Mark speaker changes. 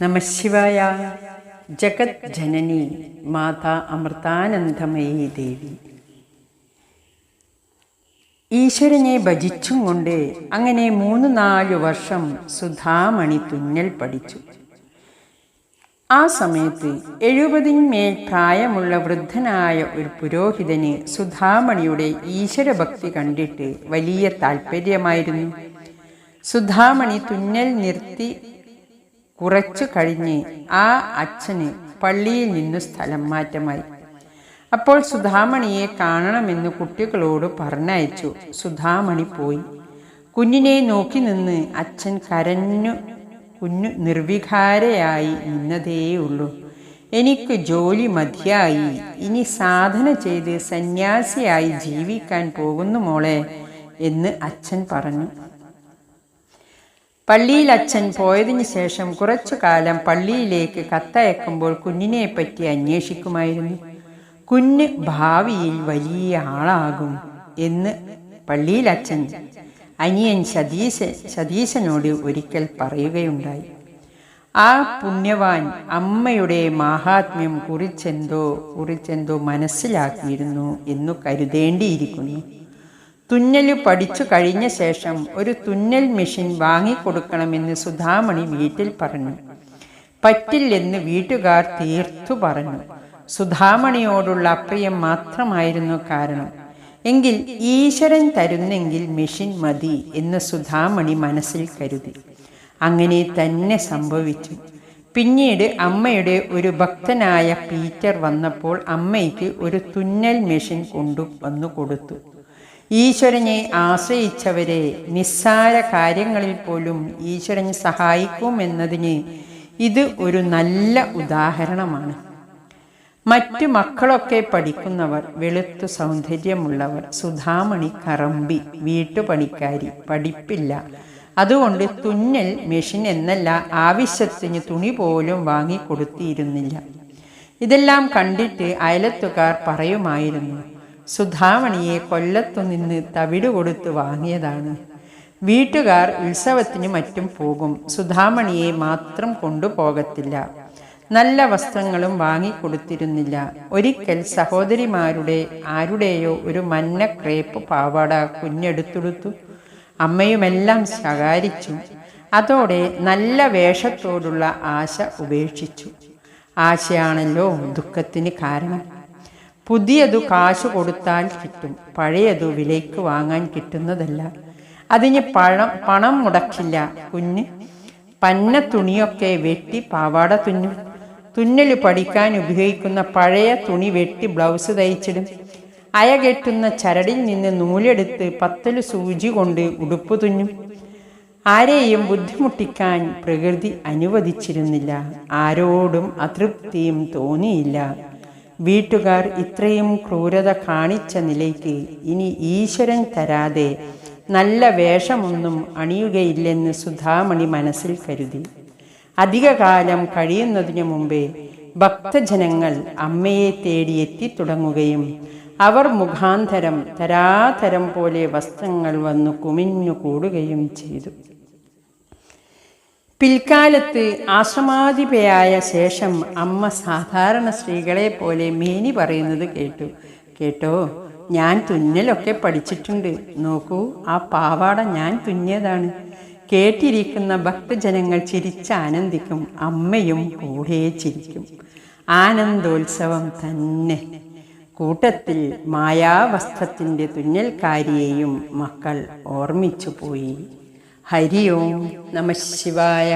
Speaker 1: നമശിവായ ജഗത് ജനനി മാതാ അമൃതാനന്ദമയി ദേവി. ഈശ്വരനെ ഭജിച്ചും കൊണ്ട് അങ്ങനെ മൂന്ന് നാല് വർഷം സുധാമണി തുന്നൽ പഠിച്ചു. ആ സമയത്ത് എഴുപതിന്മേൽ പ്രായമുള്ള വൃദ്ധനായ ഒരു പുരോഹിതന് സുധാമണിയുടെ ഈശ്വരഭക്തി കണ്ടിട്ട് വലിയ താല്പര്യമായിരുന്നു സുധാമണി തുന്നൽ നിർത്തി കുറച്ചു കഴിഞ്ഞ് ആ അച്ഛന് പള്ളിയിൽ നിന്നു സ്ഥലം മാറ്റമായി. അപ്പോൾ സുധാമണിയെ കാണണമെന്ന് കുട്ടികളോട് പറഞ്ഞയച്ചു. സുധാമണി പോയി. കുഞ്ഞിനെ നോക്കി നിന്ന് അച്ഛൻ കരഞ്ഞു. കുഞ്ഞു നിർവികാരയായി നിന്നതേയുള്ളൂ. എനിക്ക് ജോലി മതിയായി. ഇനി സാധന ചെയ്ത് സന്യാസിയായി ജീവിക്കാൻ പോകുന്നു മോളെ എന്ന് അച്ഛൻ പറഞ്ഞു. പള്ളിയിൽ അച്ഛൻ പോയതിനു ശേഷം കുറച്ചു കാലം പള്ളിയിലേക്ക് കത്തയക്കുമ്പോൾ കുഞ്ഞിനെ പറ്റി അന്വേഷിക്കുമായിരുന്നു. കുഞ്ഞ് ഭാവിയിൽ വലിയ ആളാകും എന്ന് പള്ളിയിൽ അച്ഛൻ അനിയൻ സതീശ സതീശനോട് ഒരിക്കൽ പറയുകയുണ്ടായി. ആ പുണ്യവാൻ അമ്മയുടെ മാഹാത്മ്യം കുറിച്ചെന്തോ കുറിച്ചെന്തോ മനസ്സിലാക്കിയിരുന്നു എന്നു കരുതേണ്ടിയിരിക്കുന്നു. തുന്നൽ പഠിച്ചു കഴിഞ്ഞ ശേഷം ഒരു തുന്നൽ മെഷീൻ വാങ്ങിക്കൊടുക്കണമെന്ന് സുധാമണി വീട്ടിൽ പറഞ്ഞു. പറ്റില്ലെന്ന് വീട്ടുകാർ തീർത്തു പറഞ്ഞു. സുധാമണിയോടുള്ള അപ്രിയം മാത്രമായിരുന്നു കാരണം. എങ്കിൽ ഈശ്വരൻ തരുന്നെങ്കിൽ മെഷീൻ മതി എന്ന് സുധാമണി മനസ്സിൽ കരുതി. അങ്ങനെ തന്നെ സംഭവിച്ചു. പിന്നീട് അമ്മയുടെ ഒരു ഭക്തനായ പീറ്റർ വന്നപ്പോൾ അമ്മയ്ക്ക് ഒരു തുന്നൽ മെഷീൻ കൊണ്ടു വന്നു കൊടുത്തു ഈശ്വരനെ ആശ്രയിച്ചവരെ നിസ്സാര കാര്യങ്ങളിൽ പോലും ഈശ്വരൻ സഹായിക്കും എന്നതിന് ഇത് ഒരു നല്ല ഉദാഹരണമാണ്. മറ്റു മക്കളൊക്കെ പഠിക്കുന്നവർ വെളുത്തു സൗന്ദര്യമുള്ളവർ സുധാമണി കറമ്പി വീട്ടുപണിക്കാരി പഠിപ്പില്ല. അതുകൊണ്ട് തുന്നൽ മെഷീൻ എന്നല്ല ആവശ്യത്തിന് തുണി പോലും വാങ്ങിക്കൊടുത്തിയിരുന്നില്ല ഇതെല്ലാം കണ്ടിട്ട് അയലത്തുകാർ പറയുമായിരുന്നു സുധാമണിയെ കൊല്ലത്തു നിന്ന് തവിട് കൊടുത്ത് വാങ്ങിയതാണ്. വീട്ടുകാർ ഉത്സവത്തിന് മറ്റും പോകും. സുധാമണിയെ മാത്രം കൊണ്ടുപോകത്തില്ല. നല്ല വസ്ത്രങ്ങളും വാങ്ങിക്കൊടുത്തിരുന്നില്ല. ഒരിക്കൽ സഹോദരിമാരുടെ ആരുടെയോ ഒരു മഞ്ഞ ക്രേപ്പ് പാവാട കുഞ്ഞെടുത്തെടുത്തു. അമ്മയുമെല്ലാം ശകാരിച്ചു. അതോടെ നല്ല വേഷത്തോടുള്ള ആശ ഉപേക്ഷിച്ചു. ആശയാണല്ലോ ദുഃഖത്തിന് കാരണം. പുതിയതു കാശ് കൊടുത്താൽ കിട്ടും പഴയതു വിലയ്ക്ക് വാങ്ങാൻ കിട്ടുന്നതല്ല. അതിന് പണം പണം മുടക്കില്ല കുഞ്ഞ്. പന്ന തുണിയൊക്കെ വെട്ടി പാവാട തുന്നും തുന്നൽ പഠിക്കാൻ ഉപയോഗിക്കുന്ന പഴയ തുണി വെട്ടി ബ്ലൗസ് തയ്ച്ചിടും. അയ കെട്ടുന്ന ചരടിൽ നിന്ന് നൂലെടുത്ത് പത്തൽ സൂചി കൊണ്ട് ഉടുപ്പ് തുന്നും. ആരെയും ബുദ്ധിമുട്ടിക്കാൻ പ്രകൃതി അനുവദിച്ചിരുന്നില്ല. ആരോടും അതൃപ്തിയും തോന്നിയില്ല. വീട്ടുകാർ ഇത്രയും ക്രൂരത കാണിച്ച നിലയ്ക്ക് ഇനി ഈശ്വരൻ തരാതെ നല്ല വേഷമൊന്നും അണിയുകയില്ലെന്ന് സുധാമണി മനസ്സിൽ കരുതി. അധികകാലം കഴിയുന്നതിനു മുമ്പേ ഭക്തജനങ്ങൾ അമ്മയെ തേടി എത്തിത്തുടങ്ങുകയും അവർ മുഖാന്തരം തരാതരം പോലെ വസ്ത്രങ്ങൾ വന്നു കുമിഞ്ഞു കൂടുകയും ചെയ്തു. പിൽക്കാലത്ത് ആശ്രമാധിപയായ ശേഷം അമ്മ സാധാരണ സ്ത്രീകളെ പോലെ മേനി പറയുന്നത് കേട്ടു. കേട്ടോ ഞാൻ തുന്നലൊക്കെ പഠിച്ചിട്ടുണ്ട്. നോക്കൂ ആ പാവാട ഞാൻ തുന്നിയതാണ്. കേട്ടിരിക്കുന്ന ഭക്തജനങ്ങൾ ചിരിച്ചാനന്ദിക്കും അമ്മയും കൂടെ ചിരിക്കും. ആനന്ദോത്സവം തന്നെ. കൂട്ടത്തിൽ മായാവസ്ത്രത്തിന്റെ തുന്നൽക്കാരിയെയും മക്കൾ ഓർമ്മിച്ചു പോയി ഹരി ഓം നമ ശിവായ.